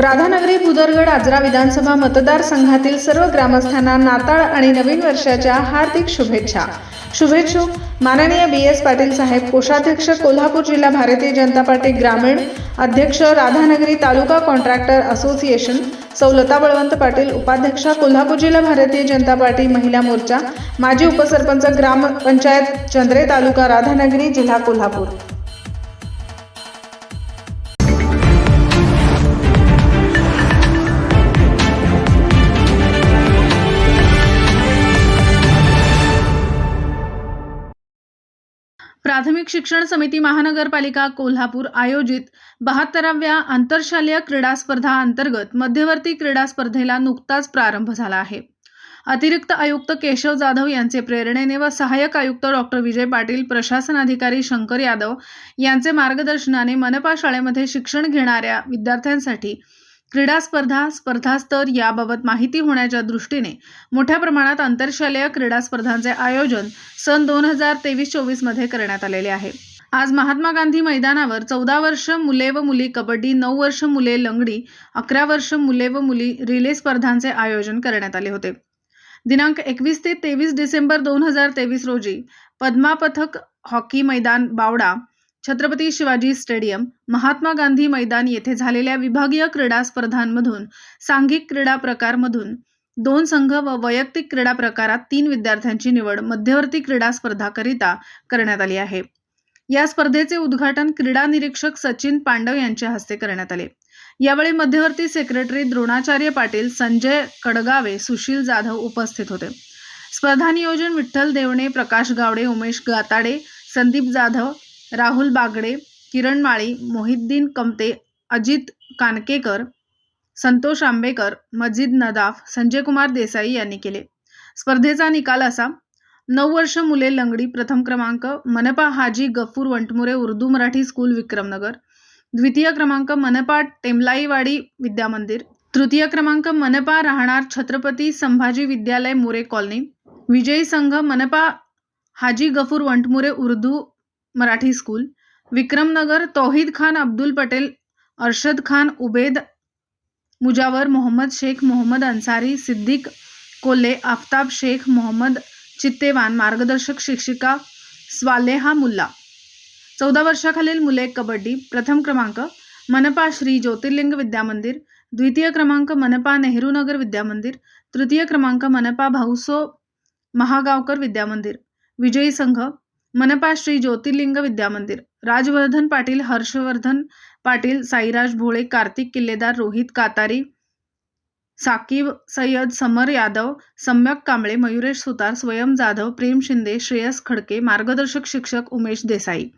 राधानगरी भुदरगड आजरा विधानसभा मतदारसंघातील सर्व ग्रामस्थांना नाताळ आणि नवीन वर्षाच्या हार्दिक शुभेच्छा. शुभेच्छुक माननीय बी एस पाटील साहेब कोषाध्यक्ष कोल्हापूर जिल्हा भारतीय जनता पार्टी ग्रामीण अध्यक्ष राधानगरी तालुका कॉन्ट्रॅक्टर असोसिएशन सौलता बळवंत पाटील उपाध्यक्षा कोल्हापूर जिल्हा भारतीय जनता पार्टी महिला मोर्चा माजी उपसरपंच ग्रामपंचायत चंद्रे तालुका राधानगरी जिल्हा कोल्हापूर. प्राथमिक शिक्षण समिती महानगरपालिका कोल्हापूर आयोजित बहात्तराव्या आंतरशालेय क्रीडा स्पर्धा अंतर्गत मध्यवर्ती क्रीडा स्पर्धेला नुकताच प्रारंभ झाला आहे. अतिरिक्त आयुक्त केशव जाधव यांचे प्रेरणेने व सहाय्यक आयुक्त डॉक्टर विजय पाटील प्रशासन अधिकारी शंकर यादव यांचे मार्गदर्शनाने मनपा शाळेमध्ये शिक्षण घेणाऱ्या विद्यार्थ्यांसाठी क्रीडा स्पर्धा स्पर्धास्तर याबाबत माहिती होण्याच्या दृष्टीने मोठ्या प्रमाणात आंतरशालेय क्रीडा स्पर्धांचे आयोजन सन दोन हजार तेवीस चोवीसमध्ये करण्यात आलेले आहे. आज महात्मा गांधी मैदानावर चौदा वर्ष मुले व मुली कबड्डी नऊ वर्ष मुले लंगडी अकरा वर्ष मुले व मुली रिले स्पर्धांचे आयोजन करण्यात आले होते. दिनांक एकवीस ते तेवीस डिसेंबर दोन हजार तेवीस रोजी पद्मापथक हॉकी मैदान बावडा छत्रपती शिवाजी स्टेडियम महात्मा गांधी मैदान येथे झालेल्या विभागीय क्रीडा स्पर्धांमधून सांघिक क्रीडा प्रकारमधून दोन संघ व वैयक्तिक क्रीडा प्रकारात तीन विद्यार्थ्यांची निवड मध्यवर्ती क्रीडा स्पर्धाकरिता करण्यात आली आहे. या स्पर्धेचे उद्घाटन क्रीडा निरीक्षक सचिन पांडव यांच्या हस्ते करण्यात आले. यावेळी मध्यवर्ती सेक्रेटरी द्रोणाचार्य पाटील संजय कडगावे सुशील जाधव उपस्थित होते. स्पर्धा नियोजन विठ्ठल देवणे प्रकाश गावडे उमेश गाताडे संदीप जाधव राहुल बागडे किरण माळी मोहिद्दीन कमते अजित कानकेकर संतोष आंबेकर मजिद नदाफ संजय कुमार देसाई यांनी केले. स्पर्धेचा निकाल असा नऊ वर्ष मुले लंगडी प्रथम क्रमांक मनपा हाजी गफूर वंटमुरे उर्दू मराठी स्कूल विक्रमनगर. द्वितीय क्रमांक मनपा टेमलाईवाडी विद्यामंदिर. तृतीय क्रमांक मनपा राहणार छत्रपती संभाजी विद्यालय मोरे कॉलनी. विजयी संघ मनपा हाजी गफूर वंटमुरे उर्दू मराठी स्कूल विक्रमनगर तौहीद खान अब्दुल पटेल अरशद खान उबेद मुजावर मोहम्मद शेख मोहम्मद अन्सारी सिद्दीक कोल्हे आफताब शेख मोहम्मद चित्तेवान मार्गदर्शक शिक्षिका स्वालेहा मुल्ला. चौदा वर्षाखालील मुले कबड्डी प्रथम क्रमांक मनपा श्री ज्योतिर्लिंग विद्यामंदिर द्वितीय क्रमांक मनपा नेहरू नगर विद्यामंदिर तृतीय क्रमांक मनपा भाऊसो महागावकर विद्यामंदिर. विजयी संघ मनपा श्री ज्योतिर्लिंग विद्यामंदिर राजवर्धन पाटील हर्षवर्धन पाटील साईराज भोळे कार्तिक किल्लेदार रोहित कातारी साकीब सय्यद समर यादव सम्यक कांबळे मयुरेश सुतार स्वयं जाधव प्रेम शिंदे श्रेयस खडके मार्गदर्शक शिक्षक उमेश देसाई.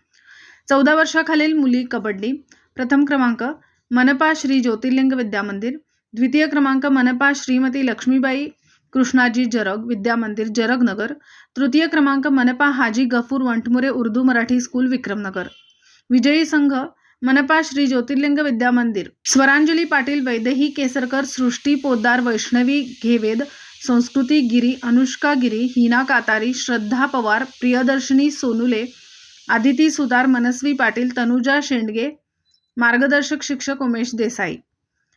चौदा वर्षाखालील मुली कबड्डी. प्रथम क्रमांक मनपा श्री ज्योतिर्लिंग विद्यामंदिर. द्वितीय क्रमांक मनपा श्रीमती लक्ष्मीबाई कृष्णाजी जरग विद्यामंदिर जरगनगर तृतीय क्रमांक मनपा हाजी गफूर वंटमुरे उर्दू मराठी स्कूल विक्रमनगर. विजयी संघ मनपा श्री ज्योतिर्लिंग विद्यामंदिर. स्वरांजली पाटील वैदेही केसरकर सृष्टी पोद्दार वैष्णवी घेवेद संस्कृती गिरी अनुष्का गिरी हिना कातारी श्रद्धा पवार प्रियदर्शनी सोनुले आदिती सुतार मनस्वी पाटील तनुजा शेंडगे मार्गदर्शक शिक्षक उमेश देसाई.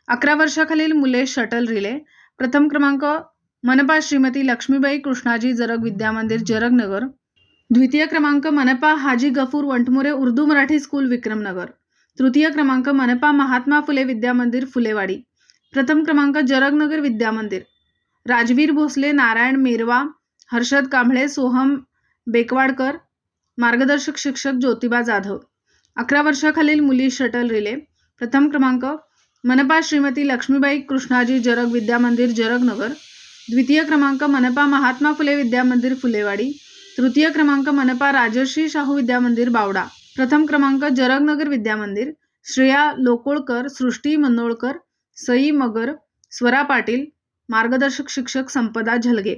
अकरा वर्षाखालील मुले शटल रिले. प्रथम क्रमांक मनपा श्रीमती लक्ष्मीबाई कृष्णाजी जरग विद्यामंदिर जरगनगर. द्वितीय क्रमांक मनपा हाजी गफूर वंटमुरे उर्दू मराठी स्कूल विक्रमनगर. तृतीय क्रमांक मनपा महात्मा फुले विद्यामंदिर फुलेवाडी. प्रथम क्रमांक जरगनगर विद्यामंदिर. राजवीर भोसले नारायण मेरवा हर्षद कांबळे सोहम बेकवाडकर मार्गदर्शक शिक्षक ज्योतिबा जाधव. अकरा वर्षाखालील मुली शटल रिले. प्रथम क्रमांक मनपा श्रीमती लक्ष्मीबाई कृष्णाजी जरग विद्यामंदिर जरगनगर. द्वितीय क्रमांक मनपा महात्मा फुले विद्यामंदिर फुलेवाडी. तृतीय क्रमांक मनपा राजर्षी शाहू विद्यामंदिर बावडा. प्रथम क्रमांक जरगनगर विद्यामंदिर श्रेया लोकोळकर सृष्टी मनोळकर सई मगर स्वरा पाटील मार्गदर्शक शिक्षक संपदा झलगे.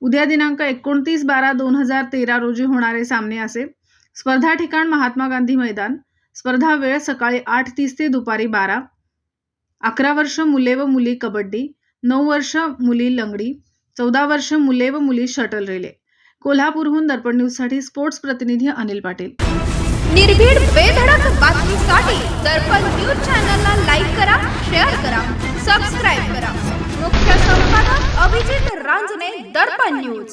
उद्या दिनांक एकोणतीस बारा दोन हजार तेरा रोजी होणारे सामने असे. स्पर्धा ठिकाण महात्मा गांधी मैदान. स्पर्धा वेळ सकाळी आठ तीस ते दुपारी बारा. अकरा वर्ष मुले व मुली कबड्डी. नऊ वर्ष मुली लंगडी चौदा वर्ष मुले व मुली शटल रेले. कोल्हापूरहून दर्पण न्यूजसाठी स्पोर्ट्स प्रतिनिधी अनिल पाटील. निर्भीड बेधडक बातमीसाठी दर्पण न्यूज चॅनलला लाईक करा शेअर करा सबस्क्राईब करा. मुख्य संपादक अभिजित रांजणे दर्पण न्यूज.